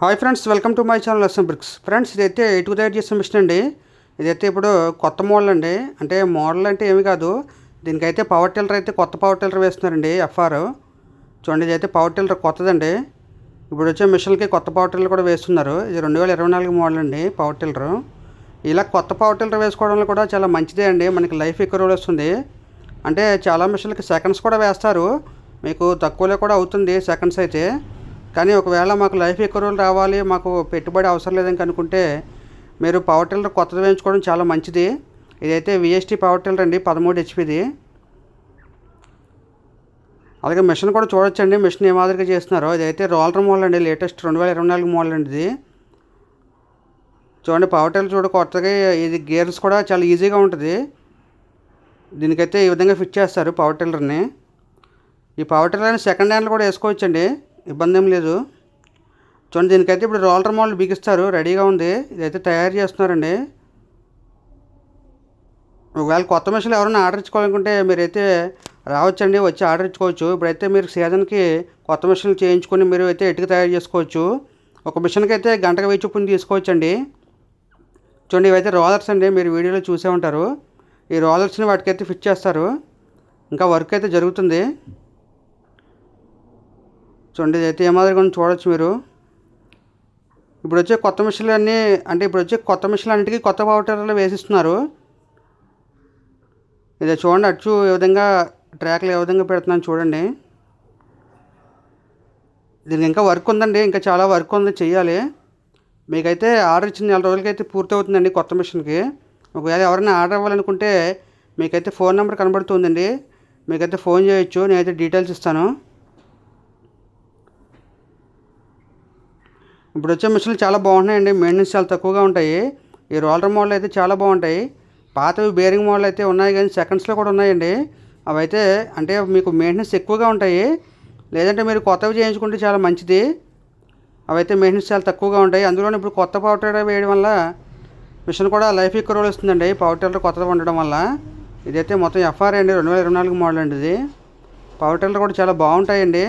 Hi friends welcome to my channel S M bricks. Friends ఇదైతే ఇటుకు తయారు చేసిన మిషన్ అండి? ఇదైతే ఇప్పుడు కొత్త మోడల్ అండి. అంటే మోడల్ అంటే ఏమి కాదు. దీనికైతే పవర్ టిల్లర్ అయితే కొత్త పవర్ టిల్లర్ వేస్తున్నారండి ఎఫ్ఆర్ చూడండి ఇదైతే పవర్ టిల్లర్ కొత్తదండి. ఇప్పుడు వచ్చే మిషన్కి కొత్త పవర్ టిల్లర్ కూడా వేస్తున్నారు. ఇది రెండు వేల ఇరవై నాలుగు మోడల్ అండి పవర్ టిల్లర్ ఇలా కొత్త పవర్ టిల్లర్ వేసుకోవడం కూడా చాలా మంచిదే అండి. మనకి లైఫ్ ఎక్కువ రోజులు వస్తుంది. అంటే చాలా మిషన్లకి సెకండ్స్ కూడా వేస్తారు. మీకు తక్కువలో కూడా అవుతుంది సెకండ్స్ అయితే. కానీ ఒకవేళ మాకు లైఫ్ ఎక్కువ రోజులు రావాలి మాకు పెట్టుబడి అవసరం లేదని అనుకుంటే మీరు పవర్ టిల్లర్ కొత్తది వేయించుకోవడం చాలా మంచిది. ఇదైతే విఎస్టీ పవర్ టిల్లర్ అండి పదమూడు హెచ్పిది అలాగే మిషన్ కూడా చూడొచ్చండి మిషన్ ఏ మాదిరిగా చేస్తున్నారో. ఇదైతే రోలర్ మోడల్ అండి లేటెస్ట్ రెండు వేల ఇరవై నాలుగు మోడల్ అండి ఇది. చూడండి పవర్ టిల్లర్ చూడ కొత్తగా ఇది గేర్స్ కూడా చాలా ఈజీగా ఉంటుంది. దీనికైతే ఈ విధంగా ఫిట్ చేస్తారు పవర్ టిల్లర్ని ఈ పవర్ టిల్లర్ని సెకండ్ హ్యాండ్లో కూడా వేసుకోవచ్చండి. ఇబ్బంది ఏం లేదు. చూడండి దీనికైతే ఇప్పుడు రోలర్ మోడల్ బిగిస్తారు. రెడీగా ఉంది. ఇదైతే తయారు చేస్తున్నారండి. ఒకవేళ కొత్త మిషన్లు ఎవరైనా ఆర్డర్ ఇచ్చుకోవాలనుకుంటే మీరైతే రావచ్చండి. వచ్చి ఆర్డర్ ఇచ్చుకోవచ్చు. ఇప్పుడైతే మీరు సీజన్కి కొత్త మిషన్లు చేయించుకొని మీరు అయితే ఇటుక తయారు చేసుకోవచ్చు. ఒక మిషన్కి అయితే గంటకు వెయ్యి చొప్పున తీసుకోవచ్చండి. చూడండి ఇవైతే రోలర్స్ అండి. మీరు వీడియోలో చూసే ఉంటారు. ఈ రోలర్స్ని వాటికైతే ఫిట్ చేస్తారు. ఇంకా వర్క్ అయితే జరుగుతుంది. చూడండి ఇదైతే ఏ మాదిరిగా చూడొచ్చు మీరు. ఇప్పుడు వచ్చే కొత్త మిషన్లు అన్నీ అంటే ఇప్పుడు వచ్చే కొత్త మిషన్లు అన్నిటికీ కొత్త పవర్ వేసిస్తున్నారు. ఇది చూడండి అచ్చు ఏ విధంగా ట్రాక్లు ఏ విధంగా పెడుతున్నాను చూడండి. దీనికి ఇంకా వర్క్ ఉందండి ఇంకా చాలా వర్క్ ఉంది చెయ్యాలి. మీకైతే ఆర్డర్ ఇచ్చిన నెల రోజులకైతే పూర్తి అవుతుందండి కొత్త మిషన్కి. ఒకవేళ ఎవరైనా ఆర్డర్ ఇవ్వాలనుకుంటే మీకైతే ఫోన్ నెంబర్ కనబడుతుందండి. మీకైతే ఫోన్ చేయొచ్చు నేనైతే డీటెయిల్స్ ఇస్తాను. ఇప్పుడు వచ్చే మిషన్లు చాలా బాగుంటున్నాయండి. మెయింటెనెన్స్ చాలా తక్కువగా ఉంటాయి. ఈ రోలర్ మోడల్ అయితే చాలా బాగుంటాయి. పాతవి బేరింగ్ మోడల్ అయితే ఉన్నాయి కానీ సెకండ్స్లో కూడా ఉన్నాయండి. అవి అయితే అంటే మీకు మెయింటెనెన్స్ ఎక్కువగా ఉంటాయి. లేదంటే మీరు కొత్తవి చేయించుకుంటే చాలా మంచిది. అవి అయితే మెయింటెనెన్స్ చాలా తక్కువగా ఉంటాయి. అందులోనే ఇప్పుడు కొత్త పవర్ టిల్లర్ వేయడం వల్ల మిషన్ కూడా లైఫ్ ఎక్కువ రోజులు వస్తుందండి పవర్ టీలర్ కొత్తగా ఉండడం వల్ల. ఇదైతే మొత్తం ఎఫ్ఆర్ అండి. రెండు వేల ఇరవై నాలుగు మోడల్ అండి ఇది. పవర్ టీలర్ కూడా చాలా బాగుంటాయండి.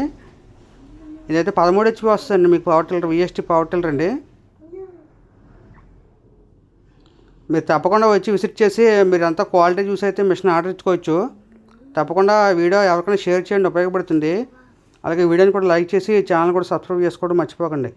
ఇదైతే పదమూడు హెచ్పి వస్తుందండి మీకు power tiller VST power tiller అండి. మీరు తప్పకుండా వచ్చి విజిట్ చేసి మీరు అంతా క్వాలిటీ చూసి అయితే మిషన్ ఆర్డర్ ఇచ్చుకోవచ్చు. తప్పకుండా వీడియో ఎవరికైనా షేర్ చేయండి ఉపయోగపడుతుంది. అలాగే వీడియోని కూడా లైక్ చేసి ఛానల్ కూడా సబ్స్క్రైబ్ చేసుకోవడం మర్చిపోకండి.